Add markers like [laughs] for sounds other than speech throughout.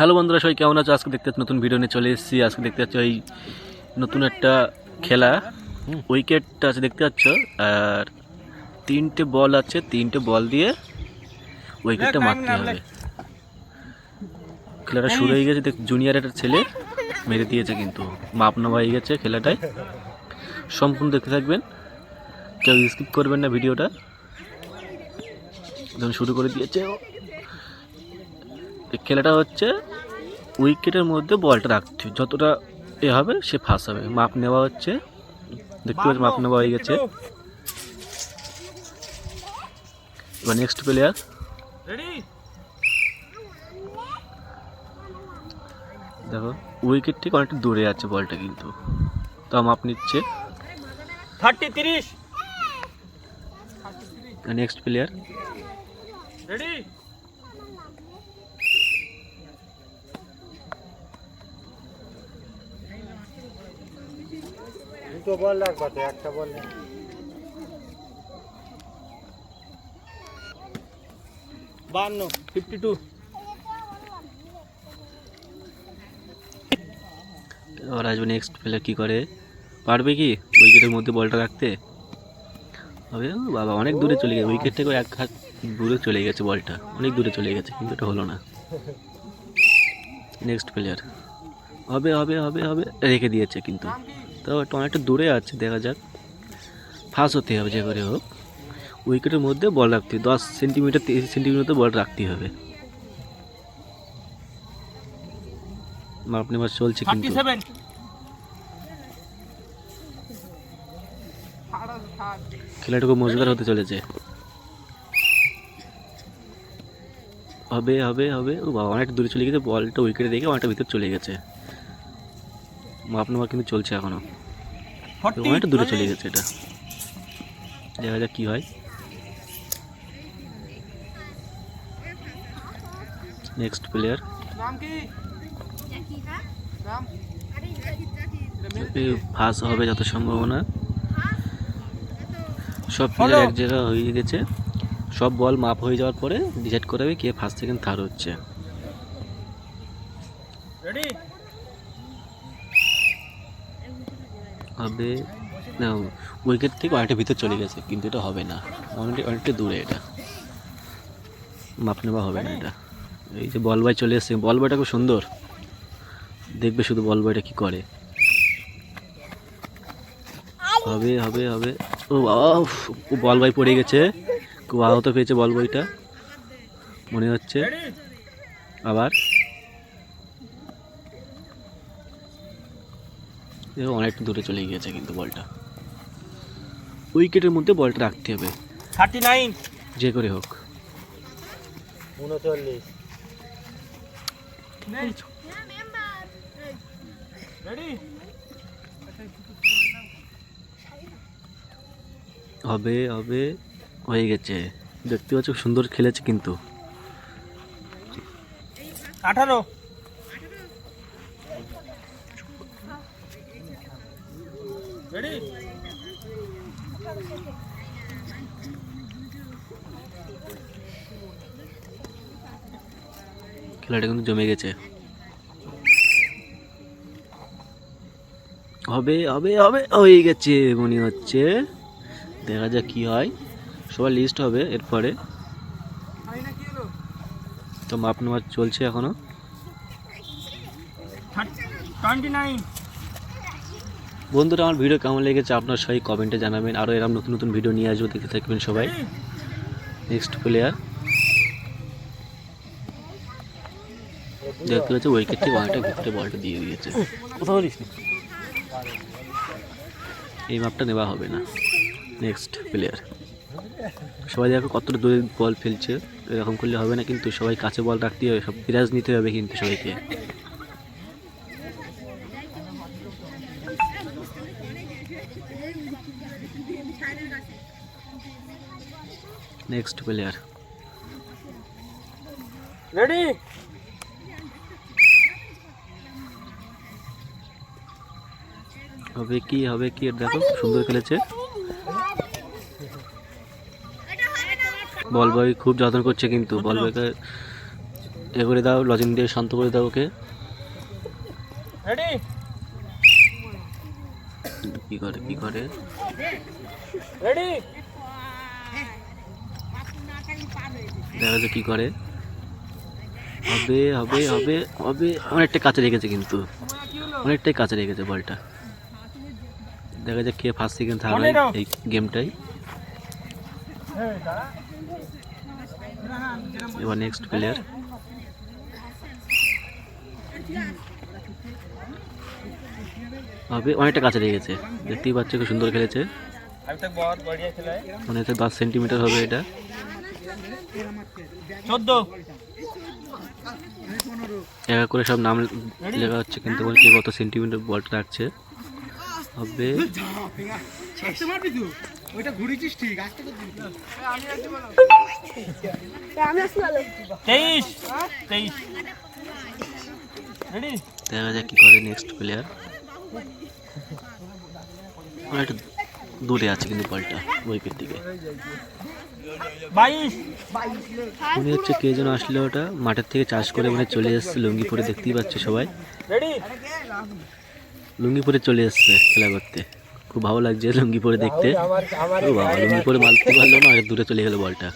Hello বন্ধুরা সবাই কেমন আছো? আজকে দেখতে পাচ্ছ নতুন ভিডিও নিয়ে চলে এসেছি। আজকে দেখতে পাচ্ছ এই নতুন একটা খেলা। উইকেট আছে দেখতে পাচ্ছ? আর তিনটে বল আছে তিনটে বল দিয়ে উইকেটটা মারতে হবে। খেলাটা শুরু হয়ে গেছে দেখ জুনিয়র একটা ছেলে মেরে দিয়েছে কিন্তু। মাপ নেওয়া হয়ে গেছে খেলাটায়। সম্পূর্ণ দেখতে থাকবেন। কেউ স্কিপ করবেন না ভিডিওটা যখন শুরু করে দিয়েছে খেলাটা হচ্ছে উইকেটের মধ্যে বলটা রাখতে যতটা এ হবে সে ফাঁস হবে। মাপ নেওয়া হচ্ছে। দেখতে পাচ্ছি মাপ নেওয়া হয়ে গেছে। এবার নেক্সট প্লেয়ার দেখো উইকেট থেকে অনেকটা দূরে আছে বলটা কিন্তু। তাও মাপ নিচ্ছে। থার্টি তিরিশ। নেক্সট প্লেয়ার রেডি দুটো বল তো একটা বল বান্ন ফিফটি টু এবার আসবে নেক্সট প্লেয়ার কী করে? পারবে কি উইকেটের মধ্যে বলটা রাখতে? হবে ও বাবা অনেক দূরে চলে গেছে। উইকেট থেকে এক হাত দূরে চলে গেছে বলটা। অনেক দূরে চলে গেছে কিন্তু এটা হলো না। [laughs] নেক্সট প্লেয়ার হবে হবে হবে হবে রেখে দিয়েছে কিন্তু। তো এটা অনেকটা দূরে আছে দেখা যাক। ফার্স্ট হতে হবে যে করে হোক। উইকেটের মধ্যে বল রাখতে হবে দশ সেন্টিমিটার তিরিশ সেন্টিমিটার বল রাখতে হবে। মাপ নেওয়া চলছে কিন্তু। সেভেন খেলাটা খুব মজাদার হতে চলেছে। হবে হবে হবে। ও বাবা অনেকটা দূরে চলে গেছে বলটা উইকেটে দেখে অনেকটা ভিতর চলে গেছে। মাপ নেওয়া কিন্তু চলছে এখনও। ফর্টি অনেকটা দূরে চলে গেছে এটা। দেখা যাক কী হয়। নেক্সট প্লেয়ার ফাঁস হবে যত সম্ভাবনা। সব প্লেয়ার এক জায়গা হয়ে গেছে। সব বল মাপ হয়ে যাওয়ার পরে ডিসাইড করা হবে কে ফার্স্ট সেকেন্ড থার্ড হচ্ছে। রেডি হবে। না উইকেট থেকে অনেকটা ভিতর চলে গেছে, কিন্তু এটা হবে না। অনেকটা অনেকটা দূরে এটা। মাপ নেওয়া হবে না এটা। এই যে বল বয় চলে এসছে। বল বয়টা খুব সুন্দর। দেখবে শুধু বল বয়টা কী করে। হবে হবে হবে। ও বল বয় পড়ে গেছে। খুব আহত পেয়েছে বল বইটা মনে হচ্ছে। আবার? অনেকটা দূরে চলে গিয়েছে কিন্তু বলটা। উইকেটের মধ্যে বলটা রাখতে হবে। Thirty nine. যে করে হোক। উনচল্লিশ। রেডি হবে হবে হয়ে গেছে। দেখতে পাচ্ছ সুন্দর খেলেছে কিন্তু। আঠারো রেডি খেলাটা কিন্তু জমে গেছে। হবে হবে হবে, হয়ে গেছে মনে হচ্ছে। দেখা যাক কি হয়। সবার লিস্ট হবে এরপরে। তো মাপ নেওয়া চলছে এখনও। নাইন বন্ধুরা আমার ভিডিও কেমন লেগেছে আপনার সবাই কমেন্টে জানাবেন। আরও এরকম নতুন নতুন ভিডিও নিয়ে আসব দেখে থাকবেন সবাই। নেক্সট প্লেয়ার দেখতে পাচ্ছি উইকেট থেকে অনেকটা ভিতরে বলটা দিয়ে দিয়েছে কোথাও এই মাপটা নেওয়া হবে না। নেক্সট প্লেয়ার সবাই দেখো কতটা দূরে বল ফেলছে এরকম করলে হবে না কিন্তু সবাই কাছে বল রাখতে হবে সব বিরাজ নিতে হবে কিন্তু সবাইকে। নেক্সট প্লেয়ার রেডি হবে কি হবে কি দেখো সুন্দর খেলেছে। বল বয় খুব যত্ন করছে কিন্তু। বল বয়কে এ করে দাও লজিং দিয়ে শান্ত করে দাও ওকে। রেডি কি করে কি করে? রেডি দেখা যাচ্ছে কি করে। হবে হবে হবে হবে। অনেকটা কাছে রেখেছে কিন্তু। অনেকটাই কাছে রেখেছে বলটা। দেখা যাক কে ফার্স্ট সেকেন্ড থার্ড হয় এই গেমটাই এবার নেক্সট প্লেয়ার আগে অনেকটা কাছে লেগেছে দেখতেই পাচ্ছ খুব সুন্দর খেলেছে। মনে হচ্ছে দশ সেন্টিমিটার হবে এটা। এক করে সব নাম লেখা হচ্ছে কিন্তু বলছে কত সেন্টিমিটার বল রাখছে। হবে তেইশ। তেইশ। দেখা যাক কি করে নেক্সট প্লেয়ার অনেকটা দূরে আছে কিন্তু বলটা উইকেট দিকে। উনি হচ্ছে কে যেন আসলে ওটা মাঠের থেকে চাষ করে মানে চলে এসছে লুঙ্গিপুরে দেখতেই পাচ্ছে সবাই। লুঙ্গিপুরে চলে এসছে খেলা করতে। খুব ভালো লাগছে লুঙ্গিপুরে দেখতে। ও বাবা লুঙ্গিপুরে মারতে পারল না দূরে চলে গেলো বলটা।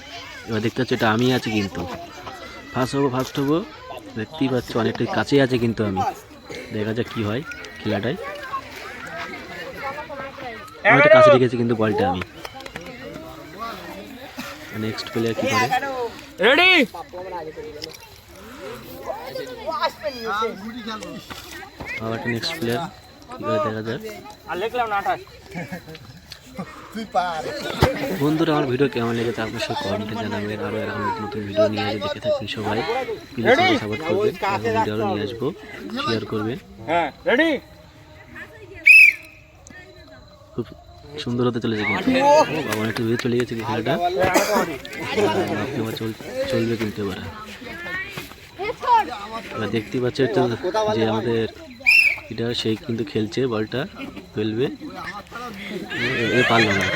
এবার দেখতে হচ্ছে এটা আমি আছি কিন্তু। ফার্স্ট হব ফার্স্ট হব। দেখতেই পাচ্ছি অনেকটাই কাছেই আছে কিন্তু আমি। দেখা যাক কি হয় খেলাটায়। অনেকটা কাছে রেখেছি কিন্তু বলটা আমি। নেক্সট প্লেয়ার কি করে? रेडी আবার নেক্সট প্লেয়ার কি করে দেখা যাক? আর লিখলাম না বন্ধুরা আমার ভিডিও কেমন লেগেছে আপনার সব কমেন্টে জানাবেন। আরও এরকম নতুন নতুন ভিডিও নিয়ে আসে দেখে থাকবেন সবাই প্লিজ সাপোর্ট করবেন। ভিডিও আরও নিয়ে আসব। শেয়ার করবেন। হ্যাঁ রেডি খুব সুন্দর হতে চলেছে কিন্তু। ও বাবা একটু দূরে চলে গেছে খেলাটা আপনি আবার চল চলবে কিন্তু এবার। এবার দেখতেই পাচ্ছি যে আমাদের এটা সেই কিন্তু খেলছে বলটা ফেলবে এ- এ পারল না